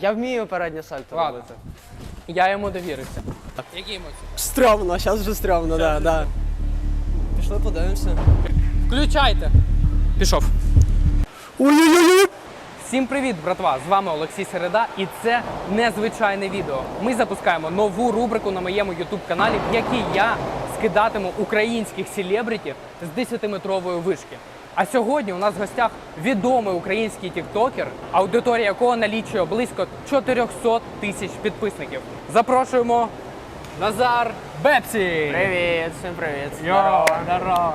Я вмію переднє сальто Ладно. робити. Я йому довірився. Які емоції? Стрьомно, зараз вже стрьомно, да, да. Пішли подивимося. Включайте. Пішов. Ой-ой-ой! Всім привіт, братва! З вами Олексій Середа, і це незвичайне відео. Ми запускаємо нову рубрику на моєму youtube каналі, в якій я скидатиму українських селебритів з 10-метрової вишки. А сьогодні у нас в гостях відомий український тіктокер, аудиторія якого налічує близько 400 тисяч підписників. Запрошуємо Назар Бепсі! Привіт, всім привіт. Йо, здорово.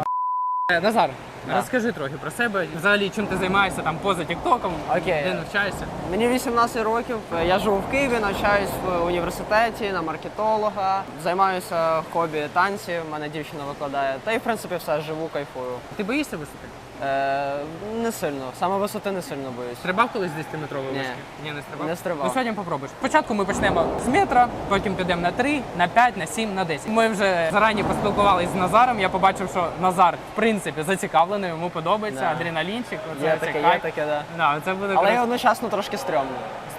Е, Назар, розкажи трохи про себе. Взагалі, чим ти займаєшся там поза Тіктоком, Окей. де навчаєшся? Мені 18 років. Я живу в Києві, навчаюсь в університеті на маркетолога. Займаюся хобі танці, в мене дівчина викладає. Та й в принципі все, живу, кайфую. Ти боїшся висоти? Е, не сильно. Саме висоти не сильно боюсь. Стрибав колись 10-метрової Ні. вишки? Ні, не стрибав. Не стрибав. Ну сьогодні попробуєш. Спочатку ми почнемо з метра, потім підемо на 3, на 5, на 7, на 10. Ми вже зарані поспілкувалися з Назаром. Я побачив, що Назар, в принципі, зацікавлений, йому подобається, Да. адреналінчик. Оце Є таке, є таке, да. Да, це буде Але я одночасно трошки стрьомно.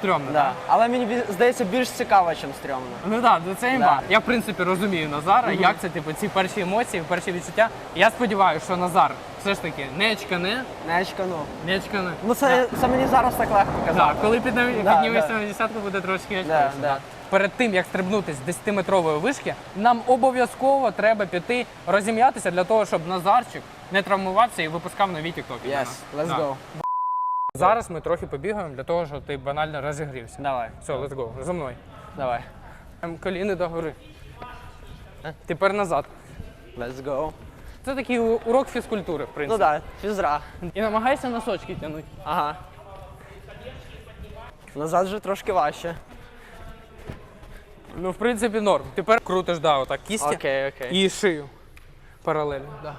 Стрьомно. Да. Але мені бі- здається більш цікаво, ніж стрьомно. Ну так, да, це імба. Да. Я в принципі розумію Назара, як це типу ці перші емоції, перші відчуття. Я сподіваюся, що Назар все ж таки не чкане, Не очкану. не чкане. Ну це, це мені зараз так легко Да, казати. коли піднімешся Да, піднімешся да. на десятку, буде трошки Да, очкуватися. да. Перед тим як стрибнути з 10-метрової вишки, нам обов'язково треба піти розім'ятися для того, щоб Назарчик не травмувався і випускав нові тіктоки. Yes, let's Да. go. Зараз ми трохи побігаємо для того, щоб ти банально розігрівся. Давай, Все, let's go. За мною. давай. Ем, Коліни догори. Тепер назад. Let's go. Це такий урок фізкультури, в принципі. Ну так, да, фізра. І намагайся носочки тягнути. Ага. Назад вже трошки важче. Ну, в принципі, норм. Тепер крутиш, да, отак кісті Окей, окей. і шию. Паралельно. Да.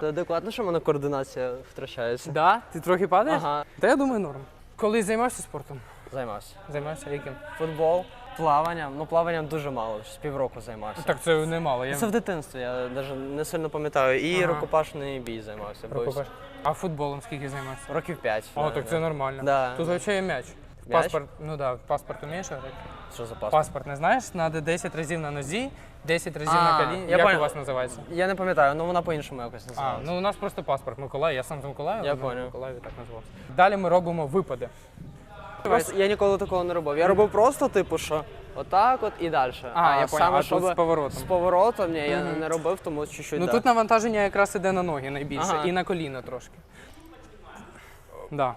Це адекватно, що в мене координація втрачається. Да? Ти трохи падаєш? Ага. Та я думаю, норм. Коли займався спортом? Займався. Займався яким? Футбол, плаванням. Ну, плаванням дуже мало, з півроку займався. Так це немало. Я Це в дитинстві, я навіть не сильно пам'ятаю. І Ага. рукопашний бій займався. рукопаш. А футболом скільки займався? Років 5. О, так це нормально. Да. Тут взагалі м'яч. М'яч? Паспорт, ну да, паспорт умієш грати? Що за паспорт? Паспорт не знаєш? Надо 10 разів на нозі, 10 разів А, на коліні. я Як понял. у вас називається? Я не пам'ятаю, ну вона по-іншому якось А, називається. ну у нас просто паспорт Миколай, я сам з Миколаєва, Я але понял. в Миколаєві так називався. Далі ми робимо випади. Просто я ніколи такого не робив. Я робив просто, типу, що отак от і далі. А, я понял. А тут з поворотом. З поворотом ні, я не робив, тому чуть-чуть. Ну да. тут навантаження якраз іде на ноги найбільше Ага. і на коліна трошки. Да.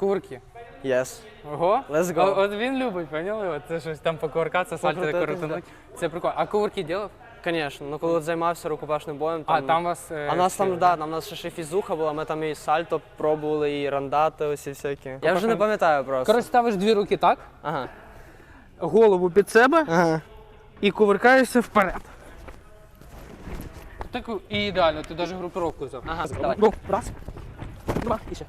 Кувырки. Yes. Ого. Let's go. О- От він любить, поняли? От це щось там покувыркатися, сальто Покрутитись, крутануть. Це прикольно. А кувырки ділав? Звісно, ну коли от займався рукопашним боєм, там, А там вас. е, а нас там, вчили, да, там у нас ще ще фізуха була, ми там і сальто пробували, і рандати ось і всякі. Я вже не Рукопашний- пам'ятаю просто. Коротше, ставиш дві руки так, Ага. голову під себе Ага. і кувыркаєшся вперед. Так і ідеально, ти навіть групировку взяв. Ага, давай. Ну, раз, два, і ще.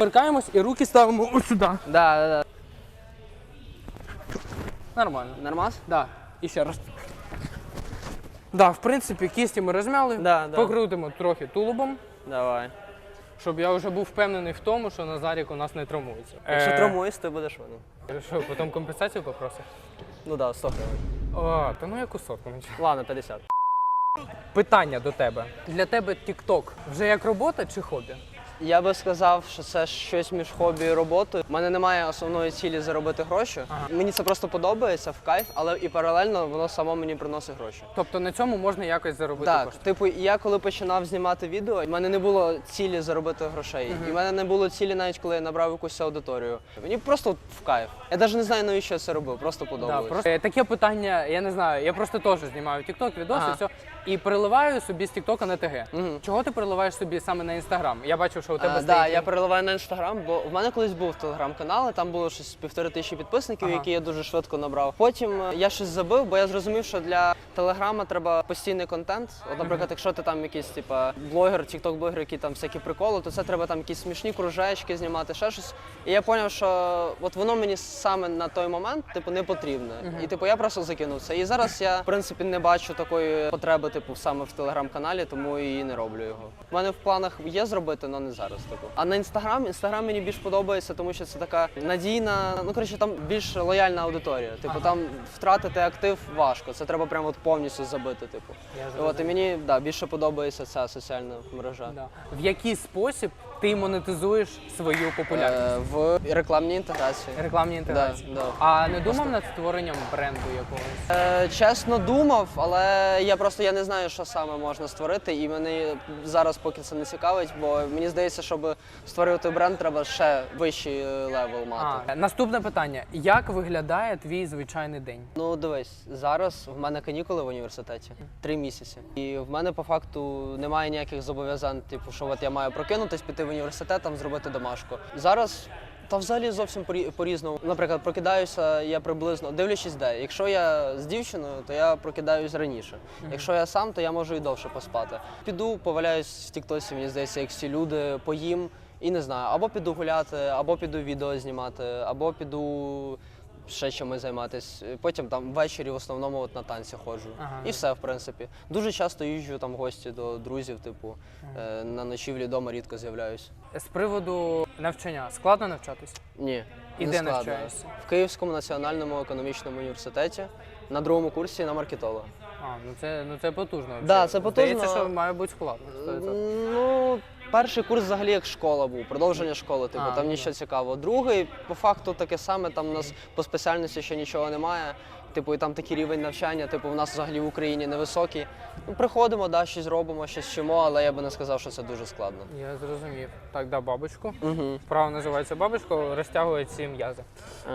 Перкаємось і руки ставимо ось сюди. Да, да, да. Нормально. Нормас? Да. І ще раз. Да, в принципі, кісті ми розмяли. Да, да. Покрутимо трохи тулубом, Давай. щоб я вже був впевнений в тому, що Назарік у нас не травмується. Якщо Е, травмуєш, ти будеш винен. Що, потім компенсацію попросиш? Ну да, 100 гривень. О, та ну яку сотку. нічого. Ладно, 50. Питання до тебе. Для тебе TikTok вже як робота чи хобі? Я би сказав, що це щось між хобі і роботою. У мене немає основної цілі заробити гроші. Ага. Мені це просто подобається в кайф, але і паралельно воно само мені приносить гроші. Тобто на цьому можна якось заробити Так, кошти? типу, я коли починав знімати відео, в мене не було цілі заробити грошей. І в мене не було цілі навіть коли я набрав якусь аудиторію. Мені просто в кайф. Я навіть не знаю, навіщо я це робив, просто Да, просто... Е, Таке питання, я не знаю, я просто теж знімаю TikTok, відоси, Ага. все, і переливаю собі з TikTok на ТГ. Мгм. Чого ти переливаєш собі саме на Instagram? Я бачив, що у тебе стоїть... да, я переливаю на інстаграм, бо в мене колись був телеграм-канал, і там було щось півтори тисячі підписників, Ага. які я дуже швидко набрав. Потім е, я щось забив, бо я зрозумів, що для телеграма треба постійний контент. От, наприклад, якщо ти там якийсь типа блогер, тікток-блогер, який там всякі приколи, то це треба там якісь смішні кружечки знімати, ще щось. І я зрозумів, що от воно мені саме на той момент типу не потрібне. І типу я просто закинув це. І зараз я в принципі не бачу такої потреби, типу, саме в телеграм-каналі, тому і не роблю його. У мене в планах є зробити, але не зараз. Типу. А на інстаграм інстаграм мені більш подобається, тому що це така надійна, ну коротше, там більш лояльна аудиторія. Типу, Ага. там втратити актив важко. Це треба прямо от повністю забити. Типу. Я От і мені да, більше подобається ця соціальна мережа. Да. В який спосіб ти монетизуєш свою популярність? Е, в рекламній інтеграції. Рекламні інтеграції. да. А не думав над створенням бренду якогось? Е, чесно думав, але я просто я не знаю, що саме можна створити, і мене зараз поки це не цікавить, бо мені здається, щоб створювати бренд, треба ще вищий е, левел мати. А, наступне питання: як виглядає твій звичайний день? Ну дивись, зараз в мене канікули в університеті три місяці, і в мене по факту немає ніяких зобов'язань, типу, що от я маю прокинутись, піти в університет, там зробити домашку. Зараз. Та взагалі зовсім порі- по-різному. Наприклад, прокидаюся я приблизно дивлячись де. Якщо я з дівчиною, то я прокидаюсь раніше. Якщо я сам, то я можу і довше поспати. Піду, поваляюсь в Тіктосі, мені здається, як всі люди, поїм і не знаю, або піду гуляти, або піду відео знімати, або піду ще чимось займатися. Потім там ввечері в основному от на танці ходжу. Ага. І все, в принципі. Дуже часто їжджу там в гості до друзів, типу, е, на ночівлі вдома рідко з'являюсь. З приводу навчання складно навчатись? Ні. І не де складно. навчаєшся? В Київському національному економічному університеті на другому курсі на маркетолога. А, ну це ну це потужно. Да, це потужно. Здається, що має бути складно. Ну, перший курс взагалі як школа був, продовження школи, типу, А, там ну нічого цікавого. Другий, по факту, таке саме, там у нас по спеціальності ще нічого немає. Типу, і там такий рівень навчання, типу, в нас взагалі в Україні невисокий. Ну, приходимо, да, щось робимо, щось вчимо, але я би не сказав, що це дуже складно. Я зрозумів. Так, да, бабочку. Угу. Вправо називається бабочка, розтягує ці м'язи.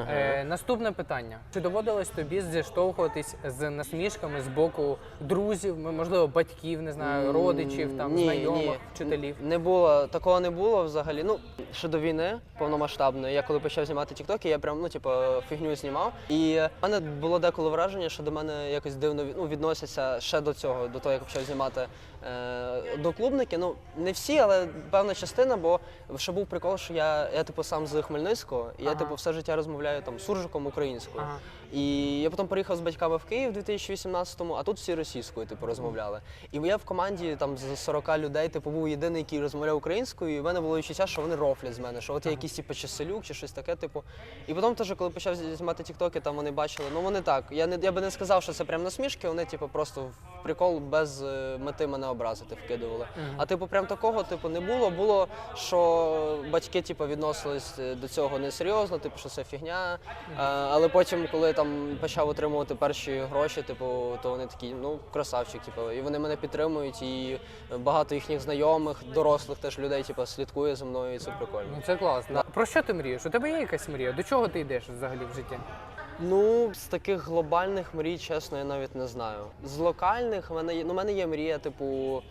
Е, наступне питання: чи доводилось тобі зіштовхуватись з насмішками з боку друзів, можливо, батьків, не знаю, родичів, там Ні, знайомих, ні. вчителів? Не було, такого не було взагалі. Ну, ще до війни повномасштабної, я коли почав знімати тіктоки, я прям ну, типу, фігню знімав. І в мене було деколи враження, що до мене якось дивно ну, відносяться ще до цього, до того, як почав знімати е, одноклубники. Ну, не всі, але певна частина, бо ще був прикол, що я, я типу, сам з Хмельницького, і я Ага. типу, все життя розмовляю там суржиком українською. Ага. І я потім приїхав з батьками в Київ у 2018-му, а тут всі російською типу, розмовляли. І я в команді там з 40 людей, типу, був єдиний, який розмовляв українською, і в мене було відчуття, що вони рофлять з мене, що от я якийсь типу, чиселюк чи щось таке, типу. І потім теж, коли почав знімати тіктоки, там вони бачили, ну вони так. Я не я би не сказав, що це прям насмішки, вони типу просто в прикол без е, мети мене образити вкидували. А типу, прям такого типу не було. Було, що батьки типу, відносились е, до цього несерйозно, типу, що це фігня. Е, але потім, коли там почав отримувати перші гроші, типу, то вони такі, ну, красавчик, типу, і вони мене підтримують, і багато їхніх знайомих, дорослих теж людей, типу, слідкує за мною, і це прикольно. Ну це класно. Про що ти мрієш? У тебе є якась мрія? До чого ти йдеш взагалі в житті? Ну, з таких глобальних мрій, чесно, я навіть не знаю. З локальних в мене є, ну, в мене є мрія, типу,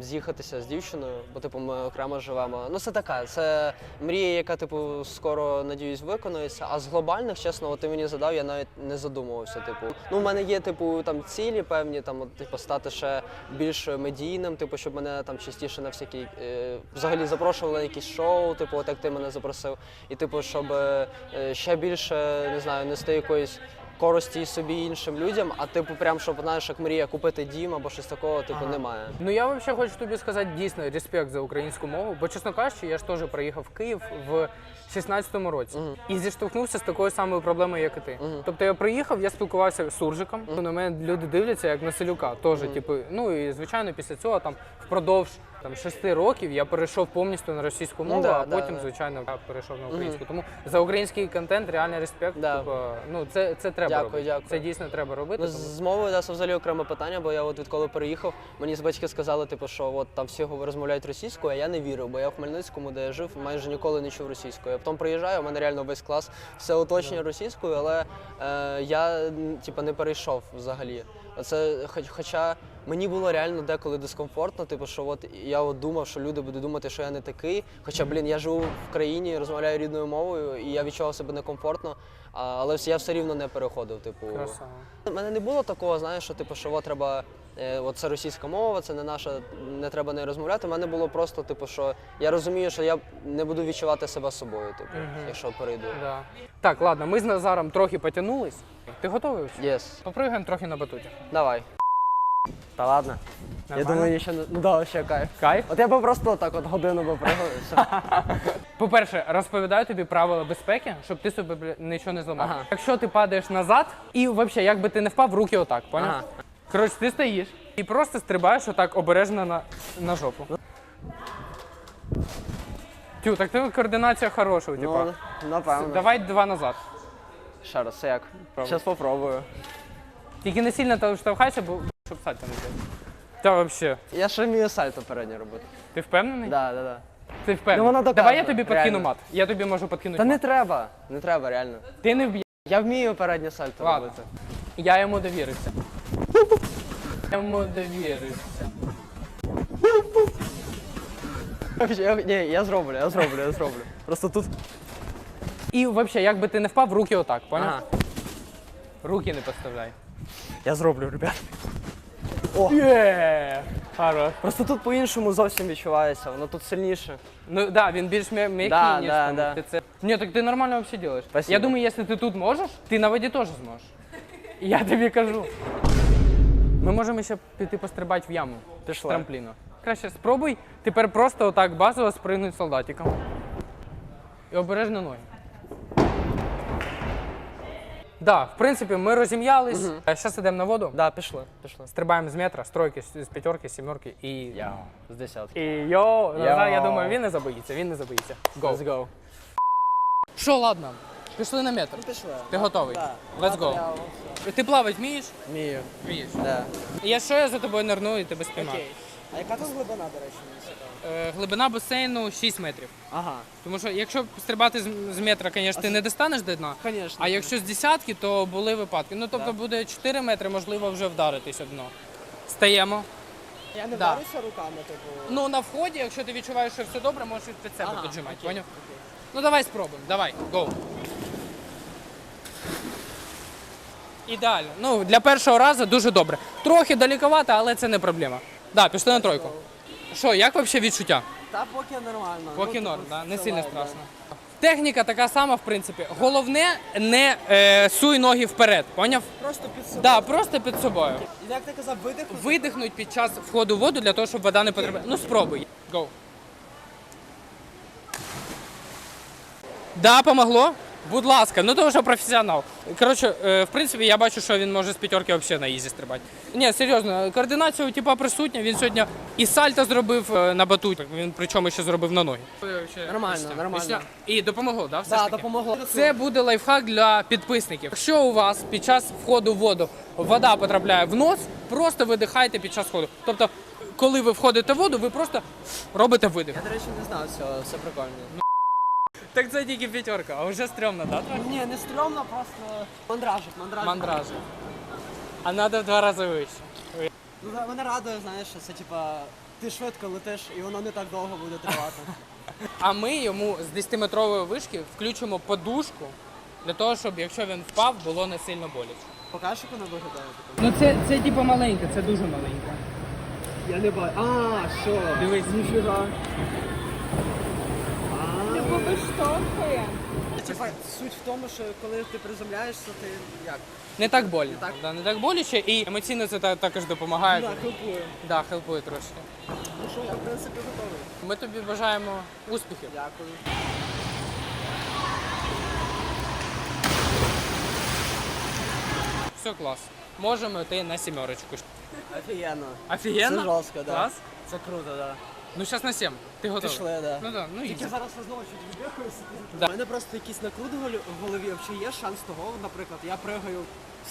з'їхатися з дівчиною, бо типу ми окремо живемо. Ну, це така, це мрія, яка, типу, скоро надіюсь, виконується. А з глобальних, чесно, от ти мені задав, я навіть не задумувався. Типу, ну, в мене є, типу, там цілі певні, там, от, типу, стати ще більш медійним, типу, щоб мене там частіше на всякі е, взагалі запрошували на якісь шоу, типу, от як ти мене запросив. І типу, щоб е, ще більше не знаю, нести якоїсь користі і собі і іншим людям, а типу, прям щоб знаєш, як мрія купити дім або щось такого, типу, Ага. немає. Ну я взагалі хочу тобі сказати дійсно респект за українську мову, бо чесно кажучи, я ж теж приїхав в Київ в 16-му році і зіштовхнувся з такою самою проблемою, як і ти. Тобто я приїхав, я спілкувався з суржиком. На мене люди дивляться як на селюка. Теж, типу, ну і звичайно, після цього там впродовж там шести років я перейшов повністю на російську мову, да, а да, потім, да. звичайно, я перейшов на українську. Тому за український контент реальний респект. Да. Типу, ну це, це треба Дякую, робити. дякую. Це дійсно треба робити. Ну, тому- з мовою да, це взагалі окреме питання, бо я от відколи переїхав, мені з батьки сказали, типу, що от там всі говор- розмовляють російською, а я не вірив, бо я в Хмельницькому, де я жив, майже ніколи не чув російською. Я потім приїжджаю, у мене реально весь клас все оточення російською, але е, я м, типу, не перейшов взагалі. Це хоч, хоча мені було реально деколи дискомфортно, типу, що от я от думав, що люди будуть думати, що я не такий. Хоча, блін, я живу в країні, розмовляю рідною мовою, і я відчував себе некомфортно, а, але я все рівно не переходив. Типу, Красава. у мене не було такого, знаєш, що типу, що от треба. е, От це російська мова, це не наша, не треба нею розмовляти. У мене було просто, типу, що я розумію, що я не буду відчувати себе собою, типу, якщо перейду. Да. Так, ладно, ми з Назаром трохи потягнулись. Ти готовий? Єс. Попригаємо трохи на батуті. Давай. Та ладно. Я Нормально? думаю, ще. Ну да, ще кайф. Кайф? От я би просто так от годину би пригав і все. По-перше, розповідаю тобі правила безпеки, щоб ти собі бля, нічого не зламав. Ага. Якщо ти падаєш назад, і взагалі, якби ти не впав, руки отак, поняв? Ага. Коротше, ти стоїш і просто стрибаєш отак обережно на, на жопу. Тю, так ти координація хороша, типа. Ну, напевно. Давай два назад. Ще раз, як? Зараз попробую. Тільки не сильно та штовхайся, бо щоб сальто не взяти. Та взагалі. Я ще вмію сальто переднє робити. Ти впевнений? Да, да, да. Ти впевнений? Ну, вона доказує, Давай я тобі подкину реально. мат. Я тобі можу подкинути Та мат. не треба, не треба, реально. Ти не вб'єш. Я вмію переднє сальто Ладно. робити. Я йому довірився. Я йому довірився. Я, ні, я зроблю, я зроблю, я зроблю. Просто тут. І взагалі, якби ти не впав, руки отак, поняв? Ага. Руки не підставляй. Я зроблю, ребят. Є! Хорош. Просто тут по-іншому зовсім відчувається, воно тут сильніше. Ну так, да, він більш м'я- м'який, Да, ніж да, там. да. Ти це... Ні, так ти нормально взагалі робиш. Спасибо. Я думаю, якщо ти тут можеш, ти на воді теж зможеш. Я тобі кажу. Ми можемо ще піти пострибати в яму. Пішли. З трампліну. Краще спробуй тепер просто отак базово спригнути солдатиком. І обережно ноги. Да, в принципі, ми розім'ялись. Зараз йдемо на воду. Да, пішли, пішли. Стрибаємо з метра, з тройки, з з п'ятерки, з сімерки і. Я з десятки. І йо, Назар, я думаю, він не забоїться, він не забоїться. Go. Let's go. Що, ладно, пішли на метр. Пішли. Ти готовий? Да. Let's go. Ти плавати вмієш? Вмію. Вмієш. Да. Я що я за тобою нирну і тебе спіймаю. А яка тут глибина, до речі? Е, глибина басейну 6 метрів. Ага. Тому що якщо стрибати з, з метра, звісно, ти не достанеш до дна. Конечно. А якщо з десятки, то були випадки. Ну тобто Да. буде 4 метри, можливо, вже вдаритись одно. Стаємо. Я не Да. вдарюся руками, типу. Ну на вході, якщо ти відчуваєш, що все добре, можеш під себе Ага, піджимати. окей, Поняв? Ну давай спробуємо. Давай, go. Ідеально. Ну, для першого разу дуже добре. Трохи далековато, але це не проблема. Да, пішли на тройку. Що, як взагалі відчуття? Та поки нормально. Поки Ну, норм, типу, да? не сильно страшно. Техніка така сама, в принципі. Головне не е, суй ноги вперед, поняв? Просто під собою. Да, просто під собою. І як ти казав, видих? Видихнуть під час входу в воду для того, щоб вода не потрапила. Ну спробуй. Go. Да, помогло? Будь ласка, ну тому що професіонал. Коротше, е, в принципі, я бачу, що він може з п'ятерки взагалі на ізі стрибати. Ні, серйозно, координація у типа присутня. Він сьогодні і сальто зробив е, на батуті. Він причому ще зробив на ноги. Нормально, нормально. І допомогло, да? Все Да, ж таки? допомогло. Це буде лайфхак для підписників. Якщо у вас під час входу в воду вода потрапляє в нос, просто видихайте під час входу. Тобто, коли ви входите в воду, ви просто робите видих. Я, до речі, не знав цього, все прикольно. Так це тільки п'ятерка, а вже стрьомно, да? Ні, не стрьомно, просто мандражик, мандражик. Мандражі. А треба в два рази вище. Ну, да, мене радує, знаєш, що це типа ти швидко летиш і воно не так довго буде тривати. А ми йому з 10-метрової вишки включимо подушку для того, щоб якщо він впав, було не сильно боляче. Покажеш, як воно виглядає? Ну це, це типу маленьке, це дуже маленьке. Я не бачу. А, що? Дивись. Ніфіга. Типу виштовхує. Суть в тому, що коли ти приземляєшся, ти як? Не так больно. Не так? Да, не так боляче і емоційно це та- також допомагає. Да, хилпує. Да, хелпує трошки. Ну що, я в принципі готовий. Ми тобі бажаємо успіхів. Дякую. Все клас. Можемо йти на сімерочку. Офігенно. Офігенно? Це жорстко, да. Клас? Це круто, да. Ну зараз на сім. Ти готовий? Пішли, да. Ну так, ну Тільки зараз я знову чуть відбігаюся. Да. У мене просто якийсь накрут в голі- в голові. Чи є шанс того, наприклад, я пригаю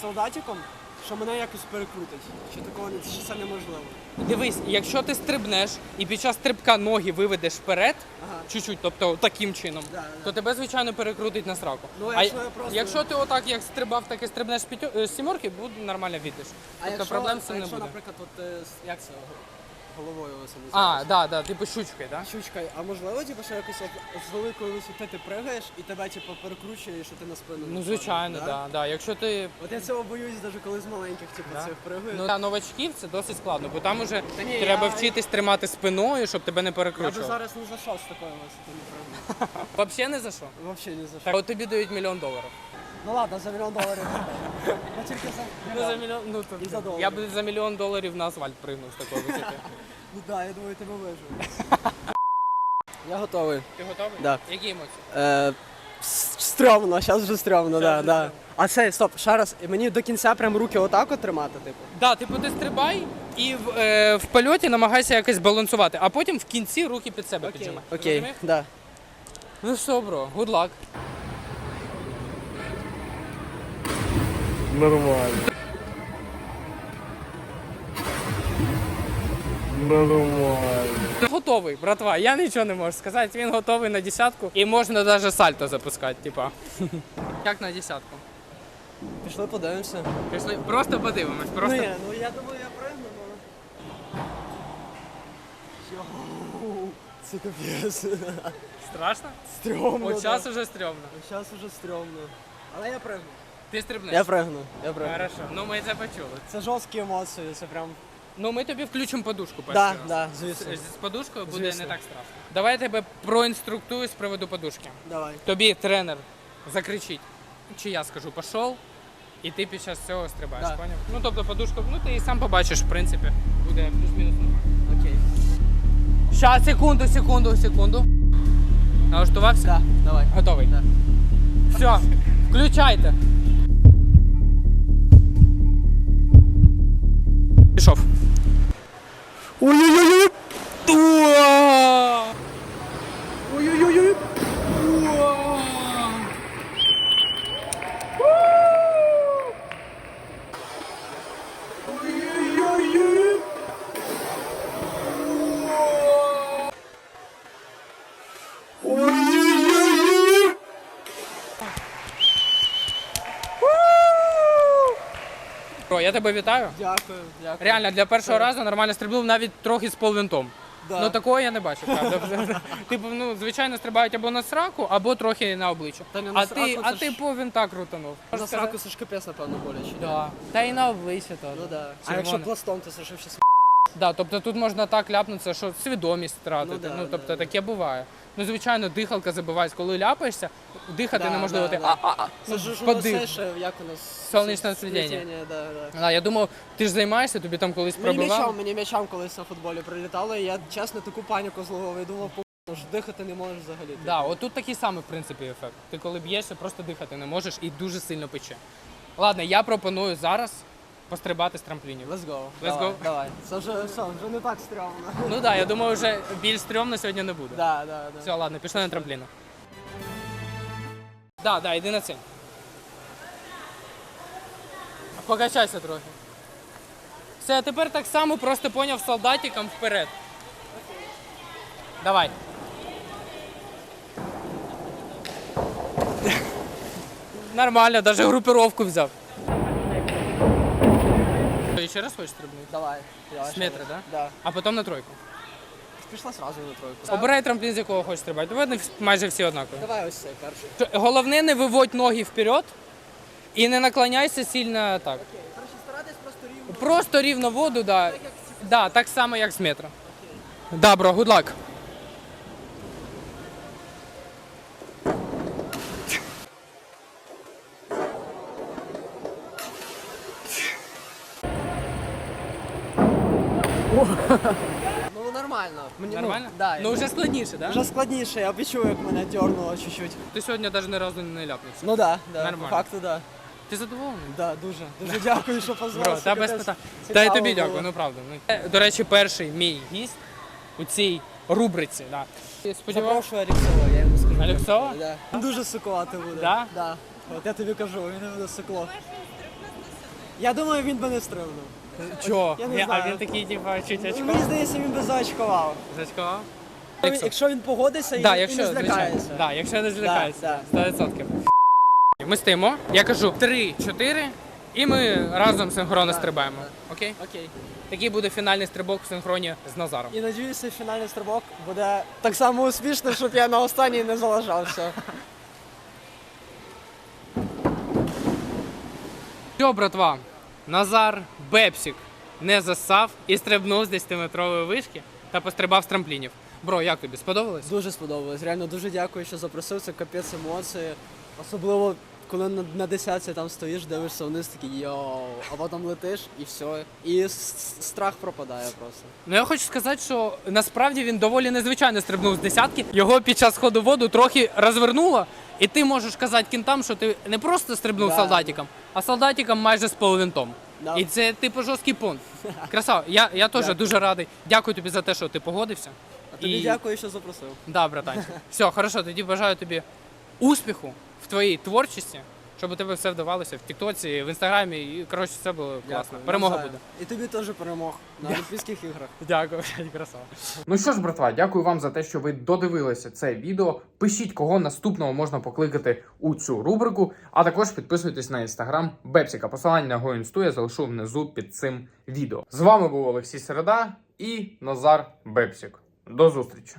солдатиком, що мене якось перекрутить. Чи такого не чи це неможливо? Дивись, якщо ти стрибнеш і під час стрибка ноги виведеш вперед, Ага. чуть-чуть, тобто таким чином, Да, да. то тебе, звичайно, перекрутить на сраку. Ну, а якщо я просто- якщо ти отак як стрибав, так і стрибнеш з п'ятьо- е, з сімерки, буде нормально відеш. А Тобто якщо, проблем з а цим не якщо, буде. наприклад, от, е, як це головою це А, да, да, типу щучкою, да? Щучка, а можливо, типу, що якось от з великої висоти ти пригаєш і тебе типу, перекручує, що ти на спину. Ну, звичайно, падаєш, да, да. Якщо ти От я цього боюсь, навіть коли з маленьких типу, Да? цих пригаю. Ну, для новачків це досить складно, бо там уже Та ні, треба я- вчитись тримати спиною, щоб тебе не я би зараз не зайшов з такої висоти, не. Взагалі не за що? Взагалі не за що. Так, от тобі дають мільйон доларів. Ну ладно, за мільйон доларів. Ну, за мільйон, ну, то, І за долар. я б за мільйон доларів на асфальт пригнув з такого висоти. Ну да, я думаю, тебе вижу. Я готовий. Ти готовий? Да. Які емоції? Е, с- стрьомно, зараз вже стрьомно, да, да. А це, стоп, ще раз, мені до кінця прям руки отак от тримати, типу. Да, типу ти стрибай і в, е, в польоті намагайся якось балансувати, а потім в кінці руки під себе піджимай. Окей, Розумів? да. Ну що, бро, good luck. Нормально. Нормально. Ти готовий, братва. Я нічого не можу сказати. Він готовий на десятку і можна навіть сальто запускати, типа. Як на десятку? Пішли подивимося. Пішли, просто подивимось. Просто... Ну, ні, ну я думаю, я пригну, але... Йоу, Це капець. Страшно? Стрьомно. От да. уже стрьомно. Зараз уже стрьомно. Але я пригну. Ти стрибнеш. Я пригну, я пригну. Хорошо, ну ми це почули. Це жорсткі емоції, це прям... Ну ми тобі включимо подушку перший Да, раз. да, З, звісно. з подушкою буде Звісно. не так страшно. Давай я тебе проінструктую з приводу подушки. Давай. Тобі тренер закричить, чи я скажу пішов, і ти під час цього стрибаєш, Да. поняв? Ну тобто подушку, ну ти і сам побачиш, в принципі, буде плюс-мінус нормально. Окей. Щас, секунду, секунду, секунду. Налаштувався? Да, давай. Готовий? Да. Все, включайте. Пішов. Ой-ой-ой! Бро, я тебе вітаю. Дякую, дякую. Реально, для першого разу нормально стрибнув навіть трохи з полвинтом. Да. Ну такого я не бачив, правда. типу, ну, звичайно, стрибають або на сраку, або трохи на обличчя. Та не на а сраку, ти, це а ж- ти по винта крутанув. На Можна сраку сказати? це ж капець, напевно, боляче. Да. Та і на обличчя теж. Ну да. А Червоне. якщо пластом, то це ж ще Да, тобто тут можна так ляпнутися, що свідомість втратити. Ну Ну, да, тобто да, таке буває. Ну, звичайно, дихалка забивається, коли ляпаєшся, дихати Да, неможливо. да, ти да. а-а-а. Це Ну, ж у подив. нас ще, як у нас... Сонячне світіння. світіння, Да, да. Я думав, ти ж займаєшся, тобі там колись Мені пробивали. м'ячам, мені м'ячам колись на футболі прилітало, і я чесно таку паніку зловив і думав, ж дихати не можеш взагалі. Да, от тут такий самий, в принципі, ефект. Ти коли б'єшся, просто дихати не можеш і дуже сильно пече. Ладно, я пропоную зараз пострибати з трамплінів. Let's go. Let's go. Давай. Це вже все, вже не так стрьомно. Ну так, да, я думаю, вже більш стрьомно сьогодні не буде. Да, да, да. Все, ладно, пішли на трампліну. Да, да, йди на це. Покачайся трохи. Все, а тепер так само просто поняв солдатиком вперед. Давай. Нормально, навіть групировку взяв. Ти ще раз хочеш стрибнуть? Давай. давай ще метра, да? Да. А потім на тройку. Пішла сразу на тройку. Обирай трамплін, з якого хочеш стрибати. Вони майже всі однакові. Давай ось цей перший. Т- Головне не виводь ноги вперед і не наклоняйся сильно так. Короче, старайтесь просто рівно. Просто рівно воду, да. Да, так само, як з метра. Добро, good luck. Ну нормально. Мені, Нормально? Ну, да, Ну вже складніше, да? вже складніше, я відчув, як мене дьорнуло чуть-чуть. Ти сьогодні навіть ні разу не ляпнувся. Ну да, да. Нормально. По факту, да. Ти задоволений? Да, дуже. Дуже дякую, що позвав. Та без питань. Та й тобі дякую, ну правда. Ну, е, До речі, перший мій гість у цій рубриці. Да. Я Сподіваюся, Запрошую Алексова, я йому скажу. Алексова? Да. Він Дуже сукувати буде. Да? Да. От я тобі кажу, він буде сукло. Я думаю, він би не стрибнув. Чого? Я не Ні, А знаю. він такий, типа, чуть Ну, очко. Мені здається, він би заочкував. Зачкував? Якщо він- Якщо він погодиться Да, і, якщо, не звичайно. злякається. Да, якщо не злякається. да. 100%. Ми стоїмо, я кажу 3-4, і ми разом синхронно стрибаємо. Окей? Окей. Такий буде фінальний стрибок в синхроні з Назаром. І надіюся, фінальний стрибок буде так само успішним, щоб я на останній не залажався. Все, братва, Назар Бепсік не засав і стрибнув з 10-метрової вишки та пострибав з трамплінів. Бро, як тобі? Сподобалось? Дуже сподобалось. Реально дуже дякую, що запросив. Це капець емоції. Особливо коли на, на десятці там стоїш, дивишся вниз, такий йоу, а потім летиш і все. І с- с- страх пропадає просто. Ну я хочу сказати, що насправді він доволі незвичайно стрибнув з десятки. Його під час ходу в воду трохи розвернуло, і ти можеш казати кінтам, що ти не просто стрибнув Да. солдатиком, а солдатиком майже з половинтом. Да. І це типу жорсткий пункт. Красава. Я, я теж дуже радий. Дякую тобі за те, що ти погодився. А тобі І- дякую, що запросив. Да, братанчик. Все, хорошо, тоді бажаю тобі успіху в твоїй творчості, щоб у тебе все вдавалося в Тіктоці, в інстаграмі, і коротше, все було класно. Дякую. Перемога Навзаєм. буде. І тобі теж перемог на Олімпійських іграх. Дякую, красава. Ну що ж, братва, дякую вам за те, що ви додивилися це відео. Пишіть, кого наступного можна покликати у цю рубрику, а також підписуйтесь на інстаграм Бепсіка. Посилання на його інсту я залишу внизу під цим відео. З вами був Олексій Середа і Назар Бепсік. До зустрічі!